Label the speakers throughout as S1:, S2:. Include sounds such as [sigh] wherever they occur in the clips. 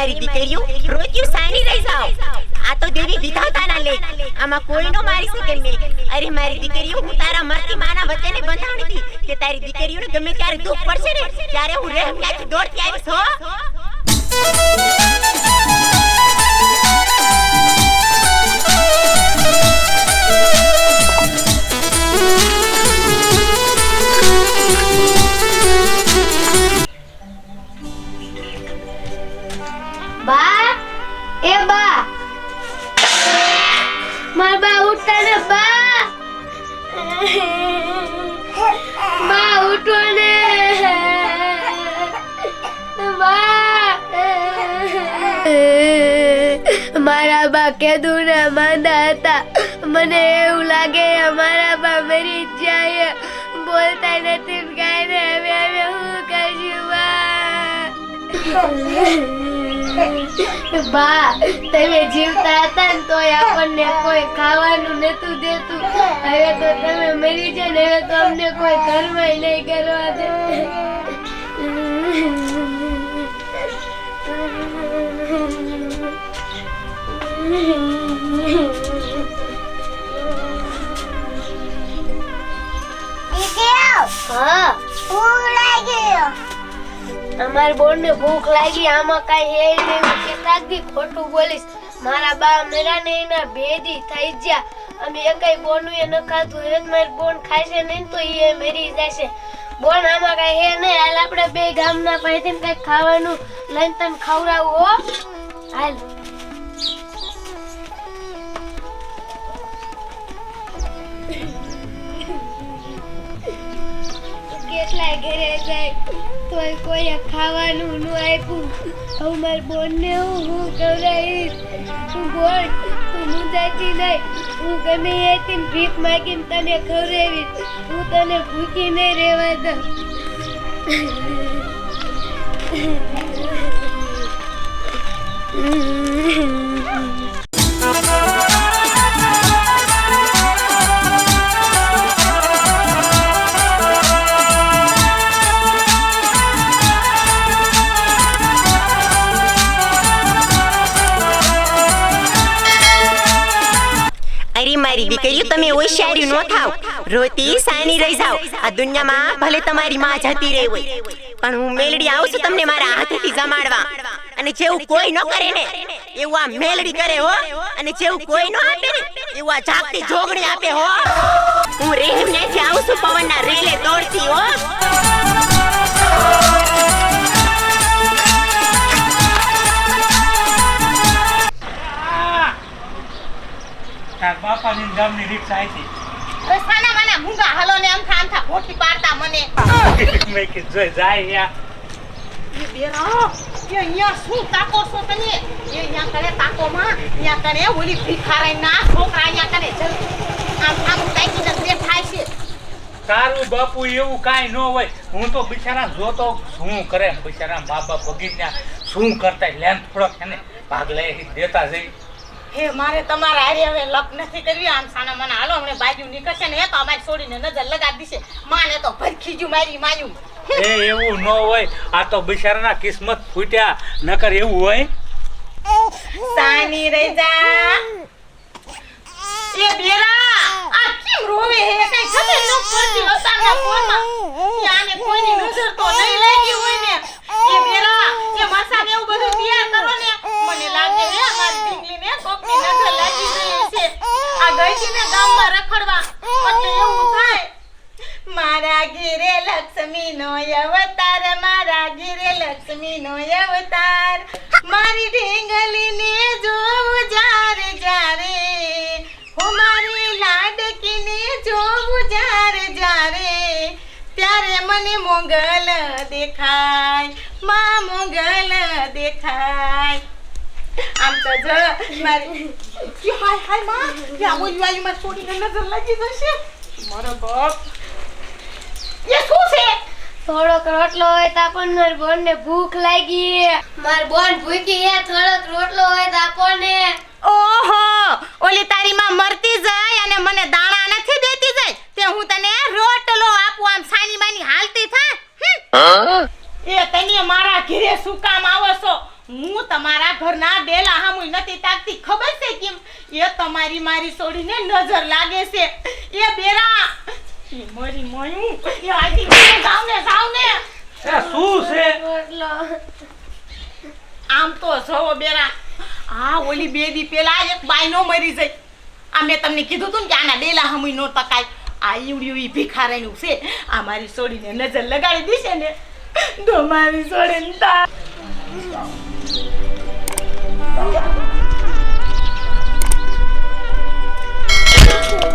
S1: મારી દીકરીઓ રોત્યું સાની રહી જાઓ. આ તો દેવી વિધાતાના લેખ. આમાં કોઈ નો મારી શકે નહીં. અરે મારી દીકરીઓ, હું તારા મરતી માના વચ્ચેને બંધાણી હતી કે તારી દીકરીઓને ગમે ત્યારે દુઃખ પડશે ને, ત્યારે હું રહેમ ક્યાંથી દોડતી આવીશ, હો?
S2: મારા બા કેદું ને માંદા હતા મને એવું લાગે અમારા બા મરી જાય. બોલતા નથી ને કાંઈ ને હવે હવે હું કરશું બા? તમે જીવતા હતા ને તોય આપણને કોઈ ખાવાનું નતું દેતું. હવે તો તમે મરી જાય ને હવે તો અમને કોઈ ઘરમાં નહીં કરવા દે. અમાર બોનને ભૂખ લાગી, આમાં કાંઈ હે નહીં. હું કેટલાક દી ખોટું બોલીશ. મારા બા મેરા ને એના ભેદી થઈ ગયા. અમે એકાઈ બોનું એ ન ખાધું. એક મારી બોન ખાશે નહીં તો એ મરી જશે. બોન આમાં કાંઈ હે નહીં. હાલ આપણે બે ગામના પાસેથી કંઈક ખાવાનું લઈને તને ખવડાવું, હો. હાલ. કેટલાય ઘરે જાય. કોઈ ખાવાનું નું આપ્યું. હવે મારી બોનને હું હું ખવડાવીશ? તું બોલ, તું મુંજાતી નહીં. હું ગમે એથી ભીખ માગીને તને ખવડાવીશ. હું તને ભૂખી નહીં રહેવા દઉં.
S1: અરે [laughs] દીકરીઓ તમે હોશિયારી ન થાવ. રોતી સાની રહી જાવ આ દુનિયામાં ભલે તમારી માં જતી રહી હોય, પણ હું મેલડી આવું છું તમને મારા હાથેથી જમાડવા. અને જેવું કોઈ ન કરે ને, એવું આ મેલડી કરે હો. અને જેવું કોઈ ન આપે ને, એવું આ જાગતી જોગણી આપે હો. હું રેહમ ને આવું છું પવનના રેલે દોડતી હો.
S3: તાર બાપાની ગામની રિક્ષા આવી
S4: સાના માના મૂંગા હાલો ને આમ થા આમ થા ભોટી પાડતા મને.
S3: મેં જોઈ જાય યા
S4: એ બેરા એ અહીંયા શું તાકો છો તને એ અહીંયા કરે તાકો માં અહીંયા કને ઓલી ભિખારાઈ ના છોકરા અહીંયા જલ આમ આમ ને બે થાય છે.
S3: તારું બાપુ એવું કાંઈ ન હોય. હું તો બિચારા જોતો શું કરે બિચારા બાપા બગીચા શું કરતા લેન થોડોક એને ભાગ લઈ દેતા જઈ.
S4: હે મારે તમારા હારે હવે લપ નથી કરવી આમ સાના મને હાલો હમણે બાજુ નીકળશે ને એ તો અમારી છોડીને નજર લગાડી દીશે. માને તો ભરખી જુ મારી માયું.
S3: એ એવું ન હોય. આ તો બિચારાના કિસ્મત ફૂટ્યા. નકર એવું હોય?
S4: સાની રહી જા એ બેરા આ કેમ રોવે હે? કઈ ખબર ન પડતી અતારના ફોનમાં. આને કોઈની નજર તો નહીં લાગી હોય ને. એ બેરા એ મસાને એવું બધું તૈયાર કરો ને મને લાગે હે મારી ઢીંગલીને કોકની નજર લાગી ગઈ છે આ ગઈ હતી ને ગામમાં રખડવા. એટલે એવું થાય. મારા ઘેરે લક્ષ્મી નો અવતાર, મારા ઘેરે લક્ષ્મી નો અવતાર. મારી ઢીંગલી ને જોવું જારે જારે હું મારી લાડકી ને જોવું જારે જારે ત્યારે મને મોગલ દેખાય, માં મોગલ દેખાય. આમ તો જો, મારી કે હાય હાયમાં. કે આ ઓલી વાલી માં છોડીને નજર લાગી જશે. મારો બાપ. એ શું છે?
S2: થોડોક રોટલો હોય તો આપણને મારી બોનને ભૂખ લાગી. મારી બોન ભૂખી હે થોડોક રોટલો હોય તો આપણને.
S4: ઓહો ઓલી તારી માં મરતી જાય અને મને દાણા નથી દેતી જાય તે હું તને રોટલો આપું આમ સાની માની હાલતી થા એ તને મારા ઘરે શું કામ આવો તમારા હું તમારા લાહા હામુય નથી તાકતી ખબર છે કેમ? એ તમારી મારી છોડીને નજર લાગે છે. એ બેરા! એ મારી મયું. એ આજી જાવ ને જાવ ને
S3: એ શું છે?
S4: આમ તો જોવો બેરા. આ ઓલી બે દી પેલા એક બાયનો મરી જઈ આ મેં તમને કીધું તું ને કે આના ડેલા હમુય નો તકાય. આ ઈવડ્યું ઈ ભિખારાનું છે. આ મારી છોડીને નજર લગાડી દીશે ને. તો મારી છોડીને તા
S2: એ ટકુ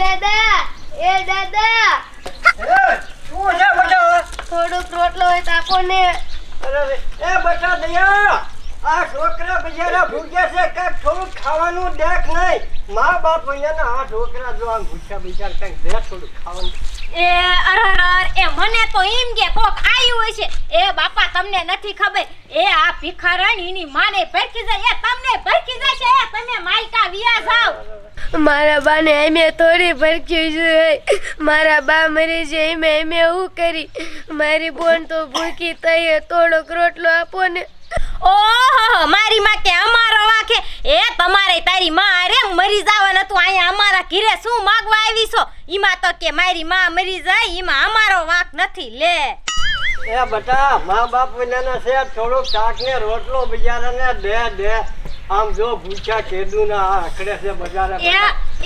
S2: દાદા એ દાદા.
S5: શું છે બેટા
S2: થોડુંક રોટલો હોય તો આપો ને.
S5: અરે એ બેટા દયા આ છોકરા બિચારા ભૂખ્યા છે કાંઈક થોડુંક ખાવાનું દેખ નહીં. મા બાપ અહીંયાના આ છોકરા જો આમ ભૂખ્યા બિચારા કાંઈક દે ખાવાનું.
S6: એ અરર એ મને તો એમ કે કોક આયું હોય છે. એ બાપા તમને નથી ખબર. એ આ ભિખારણ એની માને ભરખી જાય. એ તમને ભરખી જશે. છે એ તમે માયકા વિયા જાવ
S2: મારા બાને એમે થોડી ભરખ્યું છે મારા બા મરી છે એમે એમે હું કરી? મારી બોન તો ભૂખી થઈ થોડોક રોટલો આપો ને.
S6: ઓહો મારી માં કે અમારો વાંખે એ તમારે તારી માં અરે મરી જવાનું હતું. અહીંયા અમારા ઘીરે શું માગવા આવી છો? ઈમાં તો કે મારી માં મરી જાય ઈમાં અમારો વાંક નથી લે.
S5: એ બટા મા બાપ અહીંયાના છે થોડુંક શાક ને રોટલો બિચારાને દે દે. આમ જો ભૂખ્યા કેદું આખડે છે બજારે
S6: એ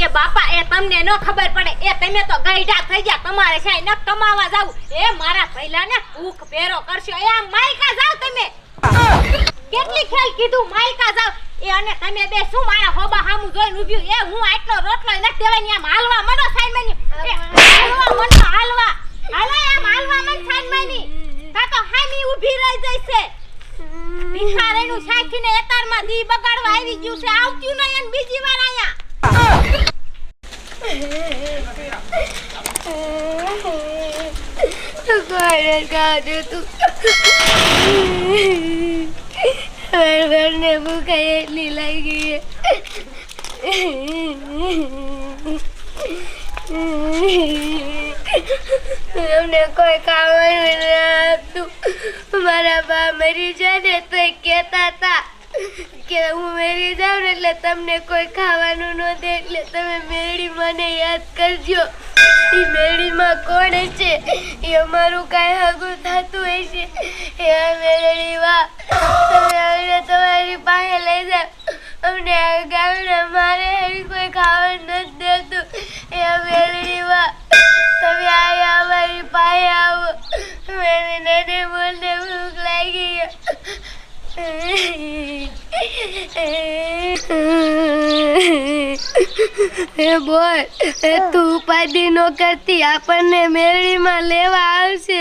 S6: એ બાપા એ તમને ન ખબર પડે. એ તમે તો ગઈઢા થઈ ગયા. તમારે છે ન કમાવા જાવ. એ મારા ભૈલાને ભૂખ પેરો કરશો. એ આ માયકા જાવ તમે. કેટલી ખેલ કીધું? માયકા જાવ એ અને તમે બે શું મારા હોબા હામું જોઈને ઊભ્યું એ હું આટલો રોટલો નથી દેવાની આમ હાલવા મનો સાઈન મની એ હાલવા મનો હાલવા હાલો આમ હાલવા મન સાઈન મની કા તો હામી ઊભી રહી જઈશે ભિખારીનું સાખીને એતારમાં દી બગાડવા આવી ગયું છે આવતું નહીં અને બીજી વાર આયા
S2: ખાધું તું મારા ભૂખાઈ એટલી લાગી અમને કોઈ ખાવાનું ન મારા બા મરી જાય ને તો કહેતા હતા. કે હું મેળી જાઉં ને એટલે તમને કોઈ ખાવાનું ન દે એટલે તમે મેળી મને યાદ કરજો. એ મેળીમાં કોણ છે એ અમારું કાંઈ હગું થતું હોય છે એ મેળી વા તમે અમને તમારી પાસે લઈ જાઓ. અમને ગામના મારે કોઈ ખાવાનું નથી દેતું. એ મેળી વા તમે આયા અમારી પાસે આવો. મને નને બોલને ભૂખ લાગી હે બોલ એ તું ઉપાધિ નો કરતી આપણને મેળવીમાં લેવા આવશે.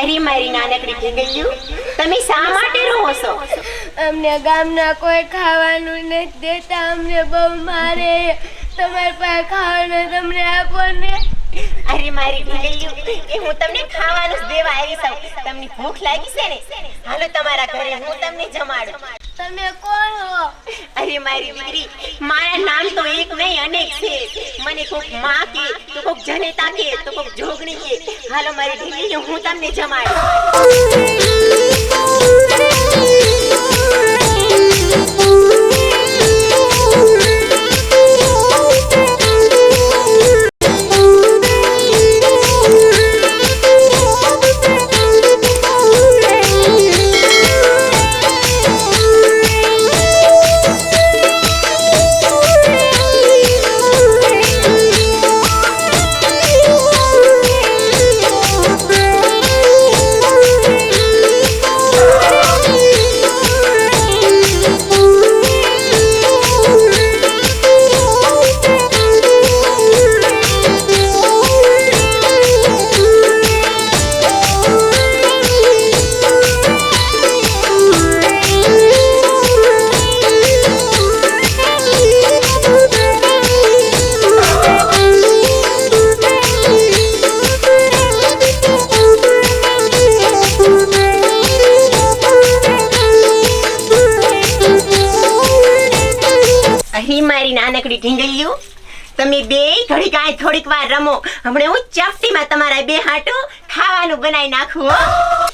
S1: અરે મારી નાનકડી ઢીંગલીઓ તમે શા માટે રહો છો?
S2: અમને ગામના કોઈ ખાવાનું નથી દેતા અમને બહુ મારે. તમારી પાસે ખાવાનું તમને આપો ને.
S1: અરે મારી ઢીંગલીઓ એ હું તમને ખાવાનું જ દેવા આવી છું તમને ભૂખ લાગી છે ને? હાલો તમારા ઘરે હું તમને જમાડું.
S2: તમે કોણ હો?
S1: અરે મારી દીકરી મારા નામ તો એક નહીં અનેક છે. મને કોકમાં કે તો કોક જનેતા કે તો કોક જોગણી કે. હાલો મારી ઢીંગલીઓ હું તમને જમાડું. કાંઈ થોડીક વાર રમો. હમણે હું ચપટીમાં તમારા બે હાટું ખાવાનું બનાવી નાખું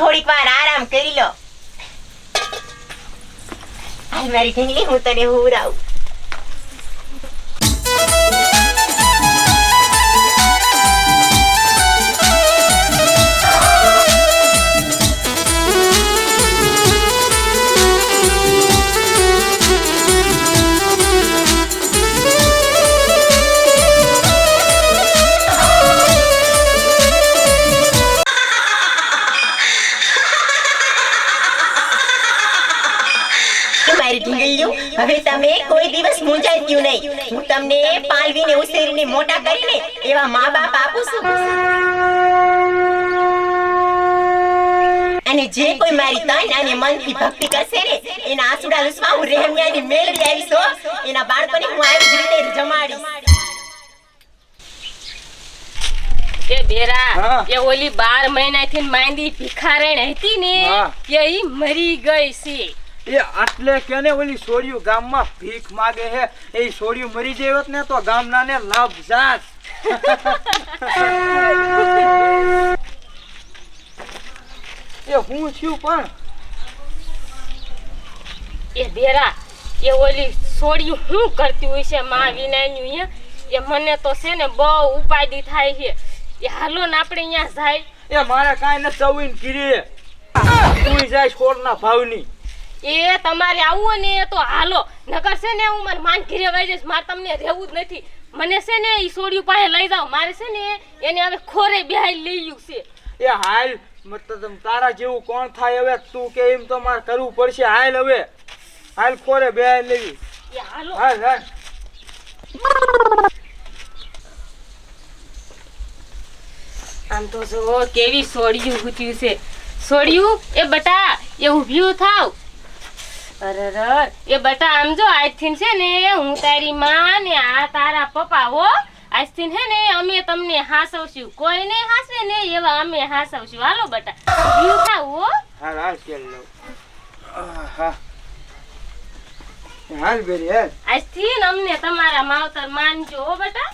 S1: થોડીક વાર આરામ કરી લો. હાલ મારી ઢીંગલી હું તને હુરાવું હવે તમે કોઈ દિવસ મૂંઝાત્યું નહીં. હું તમને પાલવીને ઉછેરીને મોટા કરીને એવા મા બાપ આપું છું. અને જે કોઈ મારી તન અને મનથી ભક્તિ કરશે ને એના આંસુડા લૂસવા હું રહેમિયાની મેળવી આવીશ એના બાળકોને હું આવી જ રીતે જમાડીશ.
S7: એ બેરા એ ઓલી બાર મહિનાથી માંદી ભિખારણ હતી ને. એ મરી ગઈ છે.
S5: એ આટલે કેને ઓલી સોડિયું ગામમાં ભીખ માગે હે? એ સોડિયું મરી જાય ને તો ગામનાને લાભ જાત. એ હું છું પણ?
S7: એ બેરા એ ઓલી સોડિયું શું કરતી હોય છે મા વિનાયનું એ મને તો છે ને બહુ ઉપાધિ થાય છે. એ હાલો ને આપણે અહીંયા જાય.
S5: એ મારે કાંઈ ન ચવીને કીરી તું જાય છોડના ભાવની.
S7: એ તમારે આવવું ને તો હાલો. નકર છે ને હું મારે માન ઘીરે વહી જઈશ મારે તમને રહેવું જ નથી. મને છે ને એ સોડિયું પાસે લઈ જાઓ. મારે છે ને એને હવે ખોરે બેહાઈ લઈ ગયું છે.
S5: એ હાલ મતલબ તારા જેવું કોણ થાય હવે? તું કે એમ તો મારે કરવું પડશે. હાલ હવે. હાલ ખોરે બે લેવી
S7: હાલો.
S5: હાલ હાલ.
S7: આમ તો જો કેવી સોડિયું ઉઠ્યું છે. સોડિયું? એ બટા એ ઊભ્યું થાવ. અરર એ બટા આમ જો આજથી છે ને હું તારી માં ને આ તારા પપ્પા હો. આજથી હે ને અમે તમને હાસવશું. કોઈ નહીં હાસે ને એવા અમે હાસવશું. હાલો બટા. ઊભ્યું થાવ હો.
S5: હાલ હાલ કેલ લો હાલ બેરી હાલ.
S7: આજથી અમને તમારા માવતર માનજો હો બટા.